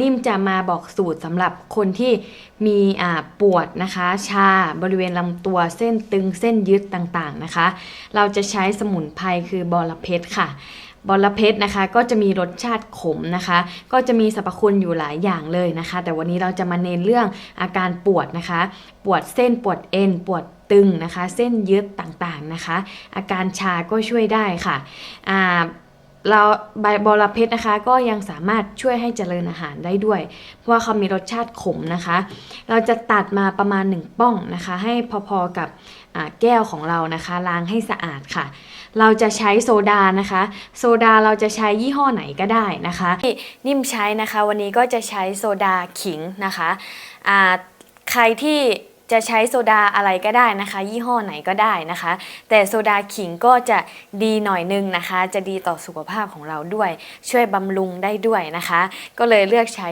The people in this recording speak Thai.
นิ่มจะมาบอกสูตรสำหรับคนที่มีปวดนะคะ ชาบริเวณลำตัวเส้นตึงเส้นยึดต่างๆนะคะ เราจะใช้สมุนไพรคือบอระเพ็ดค่ะบอระเพ็ดนะคะก็จะมีรสชาติขมนะคะ ก็จะมีสรรพคุณอยู่หลายอย่างเลยนะคะ แต่วันนี้เราจะมาเน้นเรื่องอาการปวดนะคะ ปวดเส้นปวดเอ็นปวดตึงนะคะ เส้นยึดต่างๆนะคะ อาการชาก็ช่วยได้ค่ะอ่า เราใบบอระเพ็ดนะคะ ก็ยังสามารถช่วยให้เจริญอาหารได้ด้วย เพราะว่าเขามีรสชาติขมนะคะ เราจะตัดมาประมาณ 1 ป้องนะคะ ให้พอๆกับแก้วของเรานะคะ ล้างให้สะอาดค่ะ เราจะใช้โซดานะคะ โซดาเราจะใช้ยี่ห้อไหนก็ได้นะคะที่นิ่มใช้นะคะ วันนี้ก็จะใช้โซดาขิงนะคะใครที่ จะใช้โซดาอะไรก็ได้นะคะ ยี่ห้อไหนก็ได้นะคะ แต่โซดาขิงก็จะดีหน่อยนึงนะคะ จะดีต่อสุขภาพของเราด้วย ช่วยบำรุงได้ด้วยนะคะ ก็เลยเลือกใช้